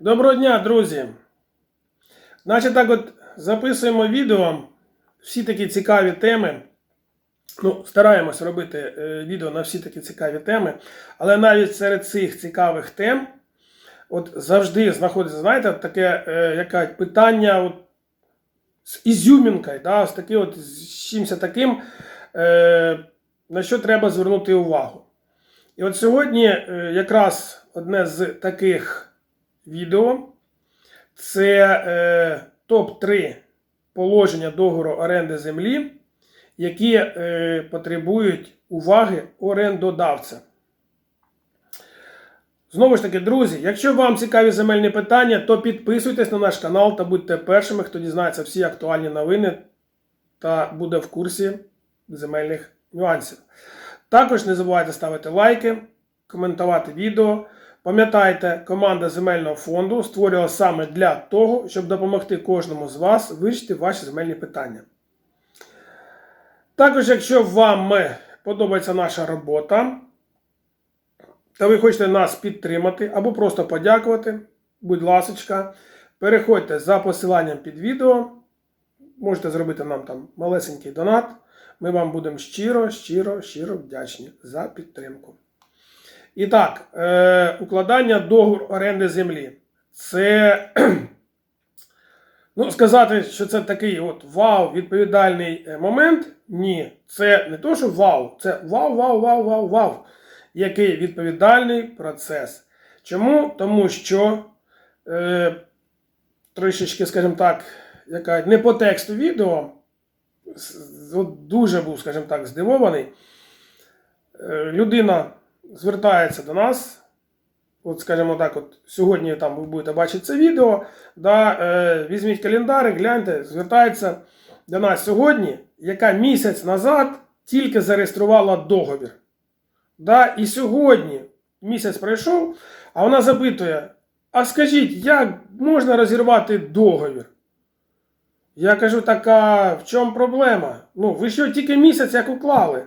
Доброго дня, друзі! Значить, так от записуємо відео. Всі такі цікаві теми. Ну, стараємось робити е, відео на всі такі цікаві теми. Але навіть серед цих цікавих тем от завжди знаходиться, знаєте, таке е, яке питання от, з ізюмінкою, да, з таки, от, з чимось таким, на що треба звернути увагу. І от сьогодні е, якраз одне з таких відео. Це е, топ-3 положення договору оренди землі, які е, потребують уваги орендодавця. Знову ж таки, друзі, якщо вам цікаві земельні питання, то підписуйтесь на наш канал та будьте першими, хто дізнається всі актуальні новини та буде в курсі земельних нюансів. Також не забувайте ставити лайки, коментувати відео. Пам'ятайте, команда земельного фонду створювала саме для того, щоб допомогти кожному з вас вирішити ваші земельні питання. Також, якщо вам подобається наша робота, та ви хочете нас підтримати або просто подякувати, будь ласка, переходьте за посиланням під відео. Можете зробити нам там малесенький донат. Ми вам будемо щиро, щиро, щиро вдячні за підтримку. І так, е, укладання договору оренди землі. Це, ну, сказати, що це такий от вау, відповідальний е, момент. Ні, це не то, що вау, це вау, вау, вау, вау, вау. Який відповідальний процес. Чому? Тому що е, трішечки, скажімо так, яка не по тексту відео, дуже був, скажімо так, здивований. Е, людина звертається до нас. От, скажімо так, от сьогодні там ви будете бачити це відео. Да, е, Візьміть календар, гляньте, звертається до нас сьогодні, яка місяць назад тільки зареєструвала договір. Да, І сьогодні місяць пройшов, а вона запитує: а скажіть, як можна розірвати договір? Я кажу, така в чому проблема? Ну, ви що тільки місяць як уклали?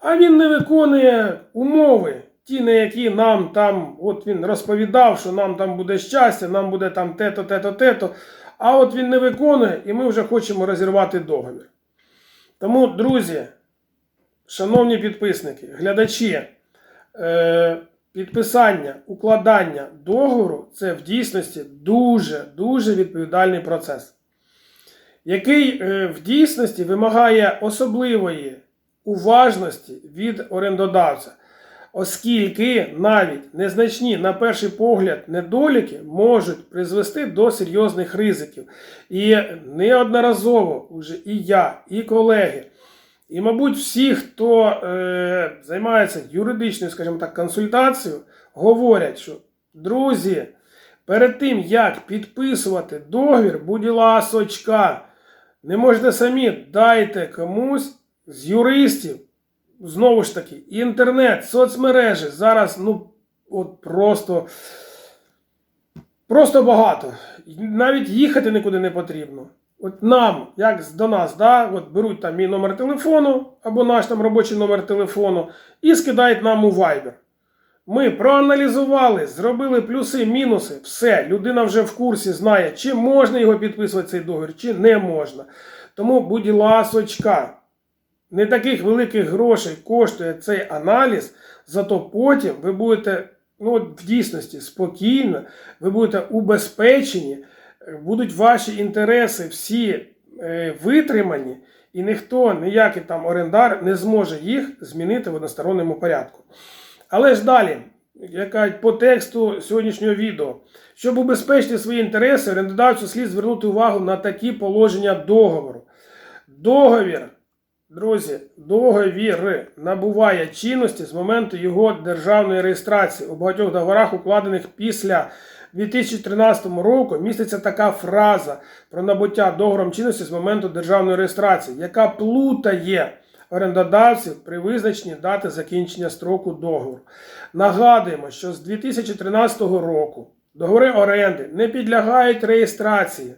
А він не виконує умови, ті, на які нам там, от він розповідав, що нам там буде щастя, нам буде там те-то, те-то, те-то. А от він не виконує, і ми вже хочемо розірвати договір. Тому, друзі, шановні підписники, глядачі, е, підписання, укладання договору це в дійсності дуже-дуже відповідальний процес, який е, в дійсності вимагає особливої уважності від орендодавця, оскільки навіть незначні, на перший погляд, недоліки можуть призвести до серйозних ризиків. І неодноразово вже і я, і колеги, і, мабуть, всі, хто е, займається юридичною, скажімо так, консультацією, говорять, що друзі, перед тим, як підписувати договір, будь ласочка, не можете самі дайте комусь з юристів, знову ж таки, інтернет, соцмережі зараз, ну, от просто. Просто багато. Навіть їхати нікуди не потрібно. От нам, як до нас, да, от беруть там мій номер телефону або наш там робочий номер телефону і скидають нам у Viber. Ми проаналізували, зробили плюси, мінуси, все. Людина вже в курсі знає, чи можна його підписувати цей договір, чи не можна. Тому, будь ласочка, не таких великих грошей коштує цей аналіз, зато потім ви будете ну, в дійсності спокійно, ви будете убезпечені, будуть ваші інтереси всі е, витримані, і ніхто, ніякий там орендар не зможе їх змінити в односторонньому порядку. Але ж далі, яка по тексту сьогоднішнього відео, щоб убезпечити свої інтереси, орендодавцю слід звернути увагу на такі положення договору. Договір. Друзі, договір набуває чинності з моменту його державної реєстрації. У багатьох договорах, укладених після 2013 року, міститься така фраза про набуття договором чинності з моменту державної реєстрації, яка плутає орендодавців при визначенні дати закінчення строку договору. Нагадуємо, що з 2013 року договори оренди не підлягають реєстрації,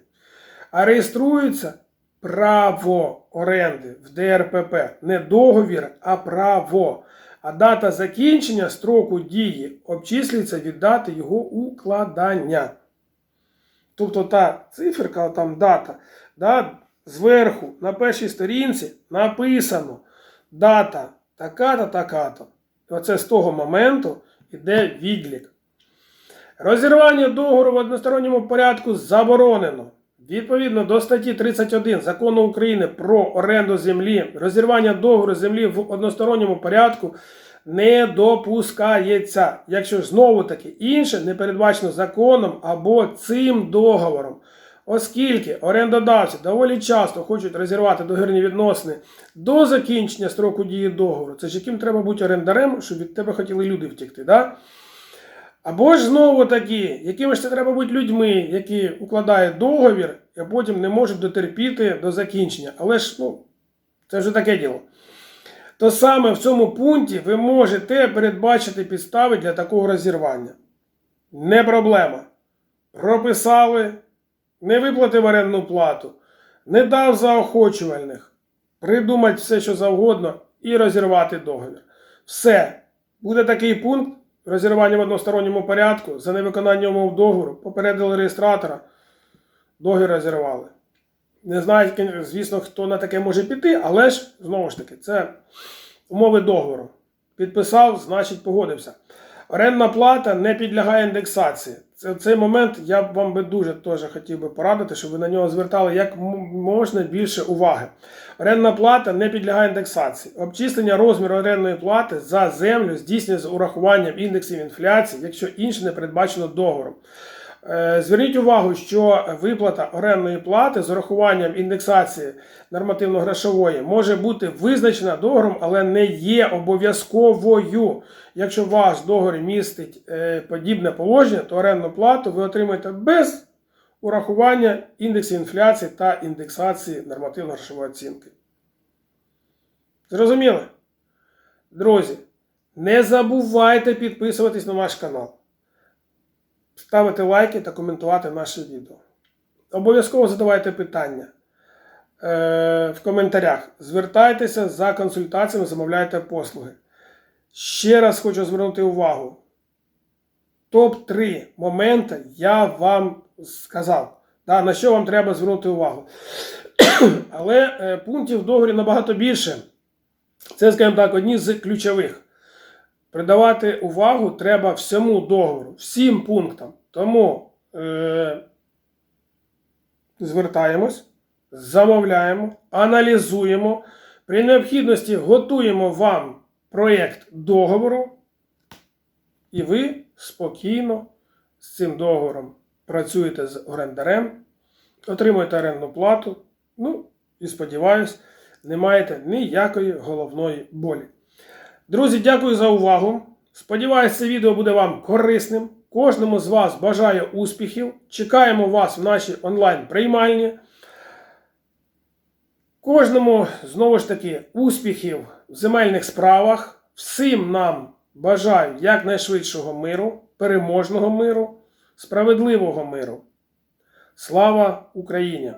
а реєструються право оренди в ДРПП. Не договір, а право. А дата закінчення строку дії обчислюється від дати його укладання. Тобто та циферка, там дата, да, зверху на першій сторінці написано дата така-то, така-то. І Оце з того моменту йде відлік. Розірвання договору в односторонньому порядку заборонено. Відповідно до статті 31 Закону України про оренду землі, розірвання договору землі в односторонньому порядку не допускається, якщо ж знову таки інше не передбачено законом або цим договором. Оскільки орендодавці доволі часто хочуть розірвати договірні відносини до закінчення строку дії договору, це ж яким треба бути орендарем, щоб від тебе хотіли люди втекти. Да? Або ж знову таки, якими ж це треба бути людьми, які укладають договір, а потім не можуть дотерпіти до закінчення. Але ж, ну, це вже таке діло. То саме в цьому пункті ви можете передбачити підстави для такого розірвання. Не проблема. Прописали, не виплатив орендну плату, не дав заохочувальних, придумати все, що завгодно, і розірвати договір. Все. Буде такий пункт розірвання в односторонньому порядку за невиконання умов договору, попередили реєстратора, договір розірвали. Не знаю, звісно, хто на таке може піти, але ж, знову ж таки, це умови договору. Підписав, значить погодився. Орендна плата не підлягає індексації. Це, цей момент я вам би дуже теж хотів би порадити, щоб ви на нього звертали як можна більше уваги. Орендна плата не підлягає індексації. Обчислення розміру орендної плати за землю здійснюється з урахуванням індексів інфляції, якщо інше не передбачено договором. Е, Зверніть увагу, що виплата орендної плати з урахуванням індексації нормативно-грошової може бути визначена договором, але не є обов'язковою. Якщо ваш договір містить е, подібне положення, то орендну плату ви отримаєте без урахування індексів інфляції та індексації нормативно-грошової оцінки. Зрозуміли? Друзі, не забувайте підписуватись на наш канал ставити лайки та коментувати наше відео. Обов'язково задавайте питання е, в коментарях. Звертайтеся за консультаціями, замовляйте послуги. Ще раз хочу звернути увагу. Топ-3 моменти я вам сказав, да, на що вам треба звернути увагу. Але е, пунктів в договорі набагато більше. Це, скажімо так, одні з ключових. Придавати увагу треба всьому договору, всім пунктам. Тому е, звертаємось, замовляємо, аналізуємо. При необхідності готуємо вам проєкт договору, і ви спокійно з цим договором працюєте з орендарем, отримуєте орендну плату. Ну і сподіваюсь, не маєте ніякої головної болі. Друзі, дякую за увагу. Сподіваюсь, це відео буде вам корисним. Кожному з вас бажаю успіхів. Чекаємо вас в нашій онлайн-приймальні. Кожному, знову ж таки, успіхів в земельних справах. Всім нам бажаю якнайшвидшого миру, переможного миру, справедливого миру. Слава Україні!